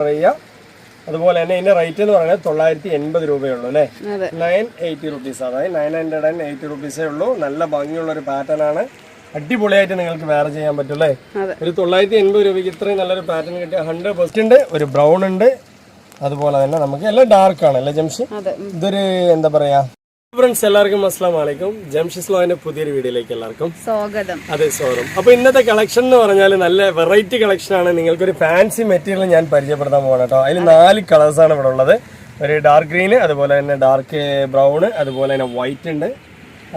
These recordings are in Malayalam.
പറയുക. അതുപോലെ തന്നെ ഇതിന്റെ റേറ്റ് എന്ന് പറയുന്നത് തൊള്ളായിരത്തി എൺപത് രൂപയുള്ളൂ അല്ലേ? നയൻ എയ്റ്റി റുപ്പീസ് അതായത് നയൻ ഹൺഡ്രഡ് ആൻഡ് എയ്റ്റി റുപ്പീസേ ഉള്ളൂ. നല്ല ഭംഗിയുള്ള ഒരു പാറ്റേൺ ആണ്. അടിപൊളിയായിട്ട് നിങ്ങൾക്ക് വേറെ ചെയ്യാൻ പറ്റും അല്ലേ? ഒരു തൊള്ളായിരത്തി എൺപത് രൂപയ്ക്ക് ഇത്രയും നല്ലൊരു പാറ്റേൺ കിട്ടിയ ഹൺഡ്രഡ് പെർസെന്റ് ഉണ്ട് ഒരു ബ്രൗൺ ഉണ്ട്. അതുപോലെ തന്നെ നമുക്ക് എല്ലാം ഡാർക്ക് ആണ് അല്ലേ ജംഷി? ഇതൊരു എന്താ പറയാ? ഫ്രണ്ട്സ് എല്ലാവർക്കും അസ്സാം വലൈക്കും ജംഷിസ് ലോന്റെ പുതിയൊരു വീഡിയോയിലേക്ക് എല്ലാവർക്കും സ്വാഗതം. അതെ സ്വാഗതം. അപ്പൊ ഇന്നത്തെ കളക്ഷൻ എന്ന് പറഞ്ഞാൽ നല്ല വെറൈറ്റി കളക്ഷൻ ആണ്. നിങ്ങൾക്ക് ഒരു ഫാൻസി മെറ്റീരിയൽ ഞാൻ പരിചയപ്പെടുത്താൻ പോകണം കേട്ടോ. അതിൽ നാല് കളേഴ്സ് ആണ് ഇവിടെ ഉള്ളത്. ഒരു ഡാർക്ക് ഗ്രീന് അതുപോലെ തന്നെ ഡാർക്ക് ബ്രൗൺ അതുപോലെ തന്നെ വൈറ്റ് ഉണ്ട്.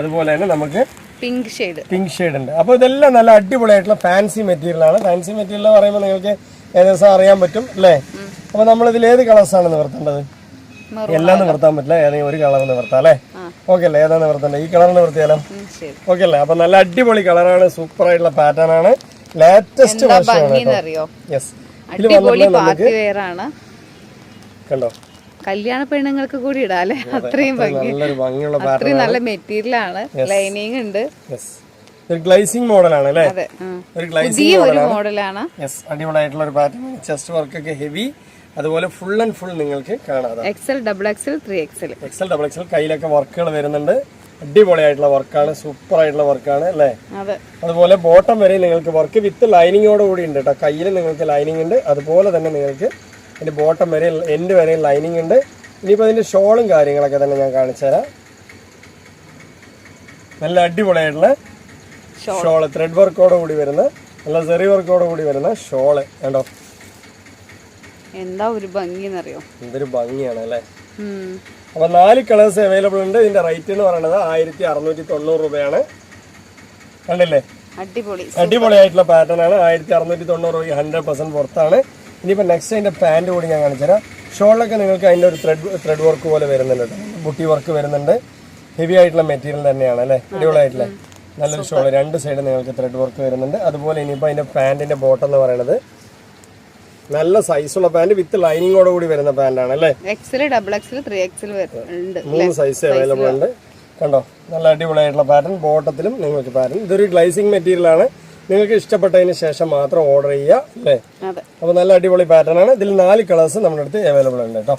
അതുപോലെ തന്നെ നമുക്ക് പിങ്ക് ഷെയ്ഡ് പിങ്ക് ഷെയ്ഡ് ഉണ്ട്. അപ്പോൾ ഇതെല്ലാം നല്ല അടിപൊളിയായിട്ടുള്ള ഫാൻസി മെറ്റീരിയൽ ആണ്. ഫാൻസി മെറ്റീരിയൽ എന്ന് പറയുമ്പോൾ നിങ്ങൾക്ക് ഏകദേശം അറിയാൻ പറ്റും അല്ലേ? അപ്പോൾ നമ്മൾ ഇതിൽ ഏത് കളേഴ്സ് ആണ് നിവർത്തേണ്ടത്? എല്ലാം നിവർത്താൻ പറ്റില്ല. ഏതെങ്കിലും ഒരു കളർ നിവർത്താം അല്ലേ ഓക്കെ അല്ലേ? ഏതാ നിവർത്തേണ്ടത്? ഈ കളർ നിവർത്തിയാലോ? ഓക്കെ അല്ലേ? അപ്പൊ നല്ല അടിപൊളി കളറാണ്. സൂപ്പർ ആയിട്ടുള്ള പാറ്റേൺ ആണ്. ലേറ്റസ്റ്റ് വെയർ കണ്ടോ? കല്യാണ പെണ്ണുങ്ങൾക്ക് കൂടി ഇടാല്ലേ അത്രയും ഭംഗി. നല്ലൊരു ഭംഗിയുള്ള പാറ്റേൺ അത്രയും നല്ല മെറ്റീരിയൽ ആണ്. ലൈനിങ് ഉണ്ട്. ഒരു ഗ്ലൈസിംഗ് മോഡലാണ് അല്ലേ? ഒരു ഗ്ലൈസിംഗ് മോഡലാണ് യെസ് അടിപൊളിയായിട്ടുള്ള ഒരു പാറ്റേൺ ചെസ്റ്റ് വർക്ക് ഒക്കെ ഹെവി അതുപോലെ ഫുൾ ആൻഡ് ഫുൾ നിങ്ങൾക്ക് കാണാം. XL double XL three XL XL double XL കയ്യിലൊക്കെ വർക്കുകൾ വരുന്നുണ്ട്. അടിപൊളിയായിട്ടുള്ള വർക്കാണ് സൂപ്പർ ആയിട്ടുള്ള വർക്കാണ് അല്ലേ? അതെ. അതുപോലെ ബോട്ടം വരെ നിങ്ങൾക്ക് വർക്ക് വിത്ത് ലൈനിങ്ങോട് കൂടി ഉണ്ട് കേട്ടോ കയ്യിൽ നിങ്ങൾക്ക് ലൈനിങ് ഉണ്ട്. അതുപോലെ തന്നെ നിങ്ങൾക്ക് അതിന്റെ ബോട്ടം വരെ എൻഡ് വരെ ലൈനിങ് ഉണ്ട്. ഇനിയിപ്പോൾ അതിന്റെ ഷോളും കാര്യങ്ങളൊക്കെ തന്നെ ഞാൻ കാണിച്ചു തരാം. നല്ല അടിപൊളിയായിട്ടുള്ള ഷോൾ ത്രെഡ് വർക്കോട് കൂടി വരുന്ന നല്ല സെറി വർക്കോട് കൂടി വരുന്ന ഷോൾ കണ്ടോ? എന്താ ഒരു ഭംഗി എന്നറിയോ എന്തൊരു ഭംഗിയാണ് അല്ലേ? അപ്പൊ നാല് കളേഴ്സ് അവൈലബിൾ ഉണ്ട്. ഇതിന്റെ റേറ്റ് എന്ന് പറയുന്നത് ആയിരത്തി അറുന്നൂറ്റി തൊണ്ണൂറ് രൂപയാണ്. കണ്ടില്ലേ? അടിപൊളി. അടിപൊളിയായിട്ടുള്ള പാറ്റേൺ ആണ്. ആയിരത്തി അറുന്നൂറ്റി തൊണ്ണൂറ് രൂപ ഹൺഡ്രഡ് പെർസെന്റ് പുറത്താണ് ഇനിയിപ്പോൾ നെക്സ്റ്റ് അതിന്റെ പാന്റ് കൂടി ഞാൻ കാണിച്ചുതരാം ഷോളിലൊക്കെ നിങ്ങൾക്ക് അതിന്റെ ഒരു ത്രെഡ് ത്രെഡ് വർക്ക് പോലെ വരുന്നുണ്ട് ബുട്ടി വർക്ക് വരുന്നുണ്ട്. ഹെവി ആയിട്ടുള്ള മെറ്റീരിയൽ തന്നെയാണ് അല്ലേ? അടിപൊളിയായിട്ടുള്ള. നല്ലൊരു ഷോൾ രണ്ട് സൈഡ് നിങ്ങൾക്ക് ത്രെഡ് വർക്ക് വരുന്നുണ്ട്. അതുപോലെ ഇനിയിപ്പോൾ അതിന്റെ പാന്റിന്റെ ബോട്ടം എന്ന് പറയുന്നത് നല്ല സൈസുള്ള പാന്റ് വിത്ത് ലൈനിങ്ങോട് കൂടി വരുന്ന പാന്റാണ് അല്ലേ? XL double XL three XL മൂന്ന് സൈസ് അവൈലബിൾ ഉണ്ട്. കണ്ടോ? നല്ല അടിപൊളിയായിട്ടുള്ള പാറ്റേൺ ബോട്ടത്തിലും നിങ്ങൾക്ക് പാറ്റേൺ ഇതൊരു ഗ്ലൈസിങ് മെറ്റീരിയൽ ആണ്. നിങ്ങൾക്ക് ഇഷ്ടപ്പെട്ടതിന് ശേഷം മാത്രം ഓർഡർ ചെയ്യുക അല്ലേ? അപ്പൊ അപ്പോൾ നല്ല അടിപൊളി പാറ്റേൺ ആണ്. ഇതിൽ നാല് കളേഴ്സ് നമ്മുടെ അടുത്ത് അവൈലബിൾ ഉണ്ട് കേട്ടോ.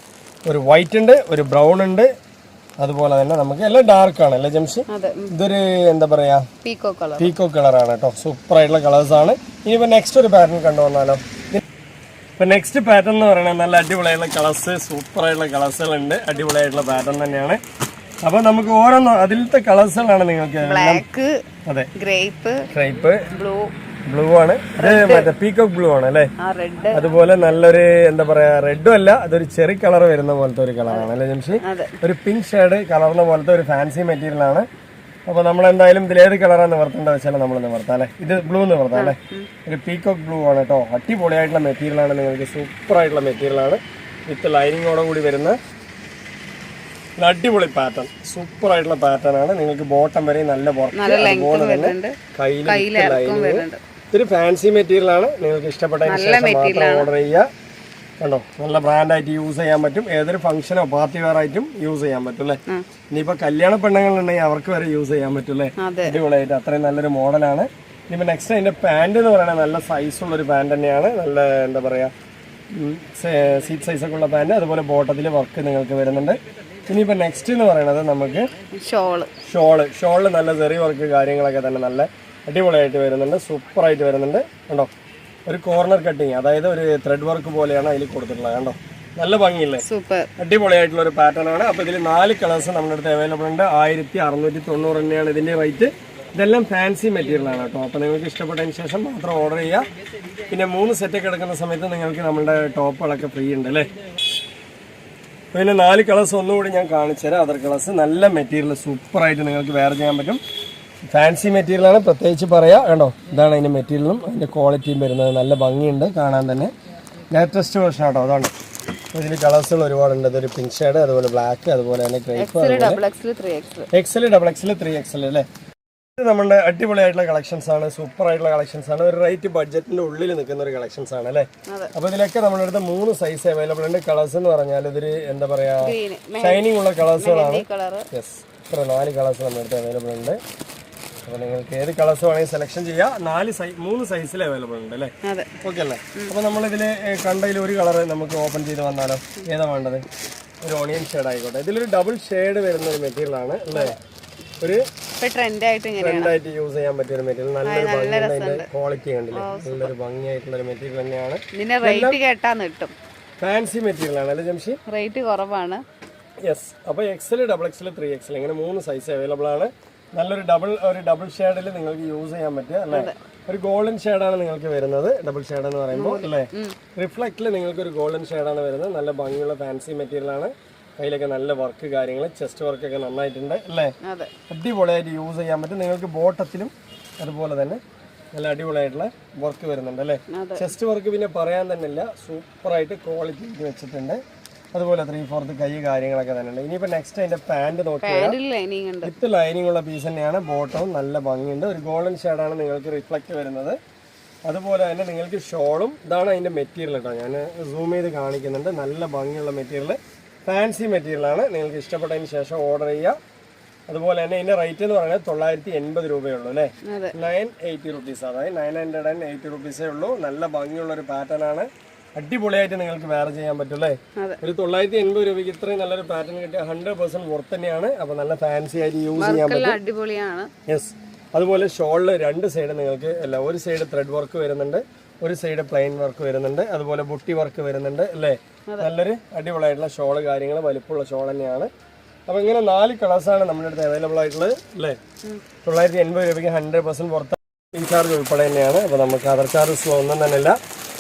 ഒരു വൈറ്റ് ഉണ്ട് ഒരു ബ്രൗൺ ഉണ്ട്. അതുപോലെ തന്നെ നമുക്ക് എല്ലാം ഡാർക്ക് ആണ് അല്ലേ ജംഷി? ഇതൊരു എന്താ പറയാ? പീക്കോ കളർ പീക്കോ കളറാണ് കേട്ടോ. സൂപ്പർ ആയിട്ടുള്ള കളേഴ്സ് ആണ്. ഇനിയിപ്പോ നെക്സ്റ്റ് ഒരു പാറ്റേൺ കണ്ടു ഇപ്പൊ നെക്സ്റ്റ് പാറ്റേൺ എന്ന് പറയുന്നത് നല്ല അടിപൊളിയായിട്ടുള്ള കളേഴ്സ് സൂപ്പർ ആയിട്ടുള്ള കളേഴ്സുകൾ ഉണ്ട് അടിപൊളിയായിട്ടുള്ള പാറ്റേൺ തന്നെയാണ്. അപ്പൊ നമുക്ക് ഓരോന്ന് അതിലത്തെ കളേഴ്സുകളാണ് നിങ്ങൾക്ക് ബ്ലാക്ക് അതെ. ഗ്രേപ്പ് ഗ്രേപ്പ് ബ്ലൂ ബ്ലൂ ആണ്. ഇത് മറ്റേ പീക്കോക്ക് ബ്ലൂ ആണ് അല്ലേ? അതുപോലെ നല്ലൊരു എന്താ പറയാ റെഡും അല്ല അതൊരു ചെറി കളർ വരുന്ന പോലത്തെ ഒരു കളറാണ് അല്ലേ ജംഷി? ഒരു പിങ്ക് ഷേഡ് കളർന്ന പോലത്തെ ഒരു ഫാൻസി മെറ്റീരിയൽ ആണ്. അപ്പൊ നമ്മൾ എന്തായാലും ഇതിൽ ഏത് കളറാണ് നിവർത്തേണ്ടത് വെച്ചാൽ നമ്മൾ നിവർത്താം അല്ലേ? ഇത് ബ്ലൂ നിവർത്താം അല്ലേ? ഒരു പീക്കോക്ക് ബ്ലൂ ആണ് കേട്ടോ അടിപൊളിയായിട്ടുള്ള മെറ്റീരിയൽ ആണ് നിങ്ങൾക്ക് സൂപ്പർ ആയിട്ടുള്ള മെറ്റീരിയൽ ആണ്. വിത്ത് ലൈനിങ്ങോടെ കൂടി വരുന്ന അടിപൊളി പാറ്റേൺ സൂപ്പർ ആയിട്ടുള്ള പാറ്റേൺ ആണ്. നിങ്ങൾക്ക് ബോട്ടം വരെ നല്ല അതുപോലെ തന്നെ കയ്യിൽ ഇതൊരു ഫാൻസി മെറ്റീരിയൽ ആണ്. നിങ്ങൾക്ക് ഇഷ്ടപ്പെട്ട ഓർഡർ ചെയ്യുക. കണ്ടോ? നല്ല ബ്രാൻഡായിട്ട് യൂസ് ചെയ്യാൻ പറ്റും. ഏതൊരു ഫംഗ്ഷനോ പാർട്ടി വെയർ ആയിട്ടും യൂസ് ചെയ്യാൻ പറ്റും അല്ലേ. ഇനിയിപ്പോ കല്യാണ പെണ്ണുങ്ങളുണ്ടെങ്കിൽ അവർക്ക് വരെ യൂസ് ചെയ്യാൻ പറ്റും അല്ലേ? അടിപൊളിയായിട്ട് അത്രയും നല്ലൊരു മോഡലാണ് ഇനിയിപ്പോ നെക്സ്റ്റ് അതിന്റെ പാന്റ് എന്ന് പറയുന്നത് നല്ല സൈസുള്ള ഒരു പാന്റ് തന്നെയാണ്. നല്ല എന്താ പറയാ സീറ്റ് സൈസ് ഒക്കെ ഉള്ള പാന്റ് അതുപോലെ ബോട്ടത്തിൽ വർക്ക് നിങ്ങൾക്ക് വരുന്നുണ്ട്. ഇനിയിപ്പോ നെക്സ്റ്റ് എന്ന് പറയുന്നത് നമുക്ക് ഷോൾ ഷോൾ ഷോളിൽ നല്ല ചെറിയ വർക്ക് കാര്യങ്ങളൊക്കെ തന്നെ നല്ല അടിപൊളിയായിട്ട് വരുന്നുണ്ട്. സൂപ്പറായിട്ട് വരുന്നുണ്ട്. കണ്ടോ? ഒരു കോർണർ കട്ടിങ് അതായത് ഒരു ത്രെഡ് വർക്ക് പോലെയാണ് അതിൽ കൊടുത്തിട്ടുള്ളത്. കണ്ടോ? നല്ല ഭംഗിയില്ലേ? സൂപ്പർ അടിപൊളിയായിട്ടുള്ള ഒരു പാറ്റേൺ ആണ്. അപ്പോൾ ഇതിൽ നാല് കളേഴ്സ് നമ്മുടെ അടുത്ത് അവൈലബിൾ ഉണ്ട്. ആയിരത്തി അറുന്നൂറ്റി തൊണ്ണൂറ് തന്നെയാണ് ഇതിന്റെ റേറ്റ് ഇതെല്ലാം ഫാൻസി മെറ്റീരിയൽ ആണ് കേട്ടോ. അപ്പോൾ നിങ്ങൾക്ക് ഇഷ്ടപ്പെട്ടതിന് ശേഷം മാത്രം ഓർഡർ ചെയ്യുക. പിന്നെ മൂന്ന് സെറ്റ് ഒക്കെ എടുക്കുന്ന സമയത്ത് നിങ്ങൾക്ക് നമ്മുടെ ടോപ്പുകളൊക്കെ ഫ്രീ ഉണ്ട് അല്ലേ? പിന്നെ നാല് കളേഴ്സ് ഒന്നുകൂടി ഞാൻ കാണിച്ചു തരാം അതർ കളേഴ്സ് നല്ല മെറ്റീരിയൽ സൂപ്പറായിട്ട് നിങ്ങൾക്ക് വേറെ ചെയ്യാൻ പറ്റും. ഫാൻസി മെറ്റീരിയൽ ആണ്. പ്രത്യേകിച്ച് പറയാം. കേട്ടോ ഇതാണ് അതിന്റെ മെറ്റീരിയലും അതിന്റെ ക്വാളിറ്റിയും വരുന്നത്. നല്ല ഭംഗിയുണ്ട് കാണാൻ തന്നെ. ലേറ്റസ്റ്റ് വേർഷൻ ആട്ടോ. അതാണ്. ഇതിൽ കളേഴ്സുകൾ ഒരുപാടുണ്ട്. ഇതൊരു പിങ്ക് ഷേഡ് അതുപോലെ ബ്ലാക്ക് അതുപോലെ തന്നെ crepe XL double XL three XL അല്ലേ? ഇത് നമ്മുടെ അടിപൊളിയായിട്ടുള്ള കളക്ഷൻസ് ആണ്. സൂപ്പർ ആയിട്ടുള്ള കളക്ഷൻസ് ആണ്. ഒരു റൈറ്റ് ബഡ്ജറ്റിന്റെ ഉള്ളിൽ നിൽക്കുന്ന ഒരു കളക്ഷൻസ് ആണ് അല്ലേ. അപ്പൊ ഇതിലൊക്കെ നമ്മുടെ അടുത്ത് മൂന്ന് സൈസ് അവൈലബിൾ ഉണ്ട്. കളേഴ്സ് എന്ന് പറഞ്ഞാൽ ഇതൊരു എന്താ പറയാ? ഷൈനിങ് ഉള്ള കളേഴ്സുകളാണ് യെസ് ഇത്ര നാല് കളേഴ്സ് നമ്മുടെ അടുത്ത് അവൈലബിൾ ഉണ്ട്. അപ്പോൾ നിങ്ങൾക്ക് ഏത് കളേഴ്സ് വേണമെങ്കിൽ സെലക്ഷൻ ചെയ്യാം. നാല് സൈസ് മൂന്ന് സൈസിൽ അവൈലബിൾ ഉണ്ട് അല്ലേ? ഓക്കെ അല്ലേ? അപ്പോൾ നമ്മളിതിൽ കണ്ടതിൽ ഒരു കളർ നമുക്ക് ഓപ്പൺ ചെയ്ത് വന്നാലോ? ഏതാ വേണ്ടത്? ഒരു ഓണിയൻ ഷെയ്ഡ് ആയിക്കോട്ടെ. ഇതിലൊരു ഡബിൾ ഷെയ്ഡ് വരുന്ന ഒരു മെറ്റീരിയൽ ആണ് അല്ലേ? ഒരു ട്രെൻഡായിട്ട് യൂസ് ചെയ്യാൻ പറ്റിയ ഒരു മെറ്റീരിയൽ നല്ലൊരു ഭംഗിയുണ്ട് ക്വാളിറ്റി കണ്ടില്ലേ? നല്ലൊരു ഭംഗിയായിട്ടുള്ള ഒരു മെറ്റീരിയൽ തന്നെയാണ്. റേറ്റ് കിട്ടും ഫാൻസി മെറ്റീരിയൽ ആണ് അല്ലേ ജംഷി? റേറ്റ് കുറവാണ്. യെസ് അപ്പോൾ XL double XL three XL ഇങ്ങനെ മൂന്ന് സൈസ് അവൈലബിൾ ആണ്. നല്ലൊരു ഡബിൾ ഒരു ഡബിൾ ഷെയ്ഡിൽ നിങ്ങൾക്ക് യൂസ് ചെയ്യാൻ പറ്റുക അല്ലേ? ഒരു ഗോൾഡൻ ഷെയ്ഡാണ് നിങ്ങൾക്ക് വരുന്നത് ഡബിൾ ഷെയ്ഡ് എന്ന് പറയുമ്പോൾ അല്ലേ? റിഫ്ലക്റ്റിൽ നിങ്ങൾക്ക് ഒരു ഗോൾഡൻ ഷെയ്ഡാണ് വരുന്നത്. നല്ല ഭംഗിയുള്ള ഫാൻസി മെറ്റീരിയൽ ആണ്. കയ്യിലൊക്കെ നല്ല വർക്ക് കാര്യങ്ങൾ ചെസ്റ്റ് വർക്കൊക്കെ നന്നായിട്ടുണ്ട് അല്ലേ? അടിപൊളിയായിട്ട് യൂസ് ചെയ്യാൻ പറ്റും. നിങ്ങൾക്ക് ബോട്ടത്തിലും അതുപോലെ തന്നെ നല്ല അടിപൊളിയായിട്ടുള്ള വർക്ക് വരുന്നുണ്ട് അല്ലേ. ചെസ്റ്റ് വർക്ക് പിന്നെ പറയാൻ തന്നെ ഇല്ല. സൂപ്പറായിട്ട് ക്വാളിറ്റി വെച്ചിട്ടുണ്ട്. അതുപോലെ ത്രീ ഫോർത്ത് കൈ കാര്യങ്ങളൊക്കെ തന്നെ ഉണ്ട് ഇനിയിപ്പോൾ നെക്സ്റ്റ് അതിന്റെ പാന്റ് നോക്കിയാൽ വിത്ത് ലൈനിങ് ഉള്ള പീസ് തന്നെയാണ്. ബോട്ടവും നല്ല ഭംഗിയുണ്ട്. ഒരു ഗോൾഡൻ ഷെയ്ഡാണ് നിങ്ങൾക്ക് റിഫ്ലക്റ്റ് വരുന്നത്. അതുപോലെ തന്നെ നിങ്ങൾക്ക് ഷോളും ഇതാണ് അതിന്റെ മെറ്റീരിയൽ കേട്ടോ ഞാൻ സൂം ചെയ്ത് കാണിക്കുന്നുണ്ട്. നല്ല ഭംഗിയുള്ള മെറ്റീരിയൽ ഫാൻസി മെറ്റീരിയലാണ് നിങ്ങൾക്ക് ഇഷ്ടപ്പെട്ടതിന് ശേഷം ഓർഡർ ചെയ്യുക അതുപോലെ തന്നെ ഇതിന്റെ റേറ്റ് എന്ന് പറയുന്നത് തൊള്ളായിരത്തി എൺപത് രൂപയുള്ളൂ അല്ലേ? അതെ. നയൻ എയ്റ്റി റുപ്പീസ് അതായത് നയൻ ഹൺഡ്രഡ് ആൻഡ് എയ്റ്റി റുപ്പീസേ ഉള്ളൂ. നല്ല ഭംഗിയുള്ള ഒരു പാറ്റേൺ ആണ്. അടിപൊളിയായിട്ട് നിങ്ങൾക്ക് വേറെ ചെയ്യാൻ പറ്റും അല്ലേ? ഒരു തൊള്ളായിരത്തി എൺപത് രൂപയ്ക്ക് ഇത്രയും നല്ലൊരു പാറ്റേൺ കിട്ടിയ ഹൺഡ്രഡ് പെർസെന്റ് വർത്ത് തന്നെയാണ്. അപ്പൊ നല്ല ഫാൻസി ആയിട്ട് യൂസ് ചെയ്യാൻ പറ്റും. അടിപൊളിയാണ്. യെസ് അതുപോലെ ഷോളിൽ രണ്ട് സൈഡ് നിങ്ങൾക്ക് അല്ല ഒരു സൈഡ് ത്രെഡ് വർക്ക് വരുന്നുണ്ട് ഒരു സൈഡ് പ്ലെയിൻ വർക്ക് വരുന്നുണ്ട് അതുപോലെ ബുട്ടി വർക്ക് വരുന്നുണ്ട് അല്ലേ? നല്ലൊരു അടിപൊളിയായിട്ടുള്ള ഷോൾ കാര്യങ്ങൾ വലിപ്പമുള്ള ഷോൾ തന്നെയാണ്. അപ്പൊ ഇങ്ങനെ നാല് കളേഴ്സാണ് നമ്മുടെ അടുത്ത് അവൈലബിൾ ആയിട്ടുള്ളത് അല്ലേ? തൊള്ളായിരത്തി എൺപത് രൂപയ്ക്ക് ഹൺഡ്രഡ് പെർസെന്റ് പുറത്ത് ചാർജ് ഉൾപ്പെടെ തന്നെയാണ്. അപ്പോൾ നമുക്ക് അതർ ചാർജസ് ഒന്നും തന്നെ ഇല്ല.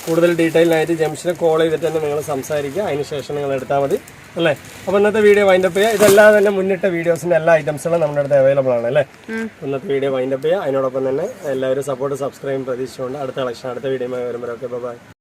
കൂടുതൽ ഡീറ്റെയിൽ ആയിട്ട് ജംഷനെ കോൾ ചെയ്തിട്ട് തന്നെ നിങ്ങൾ സംസാരിക്കുക. അതിന് ശേഷം നിങ്ങൾ എടുത്താൽ മതി. അല്ലേ? അപ്പോൾ ഇന്നത്തെ വീഡിയോ വൈൻഡപ്പ് ചെയ്യുക ഇതെല്ലാം തന്നെ മുന്നിട്ട വീഡിയോസിന്റെ എല്ലാ ഐറ്റംസുകളും നമ്മുടെ അടുത്ത് അവൈലബിൾ ആണ് അല്ലേ? ഇന്നത്തെ വീഡിയോ വൈൻഡപ്പ് ചെയ്യുക അതിനോടൊപ്പം തന്നെ എല്ലാവരും സപ്പോർട്ട് സബ്സ്ക്രൈബ് പ്രതീക്ഷിച്ചുകൊണ്ട് അടുത്ത കളക്ഷൻ അടുത്ത വീഡിയോ വരുമ്പോഴൊക്കെ. ബൈ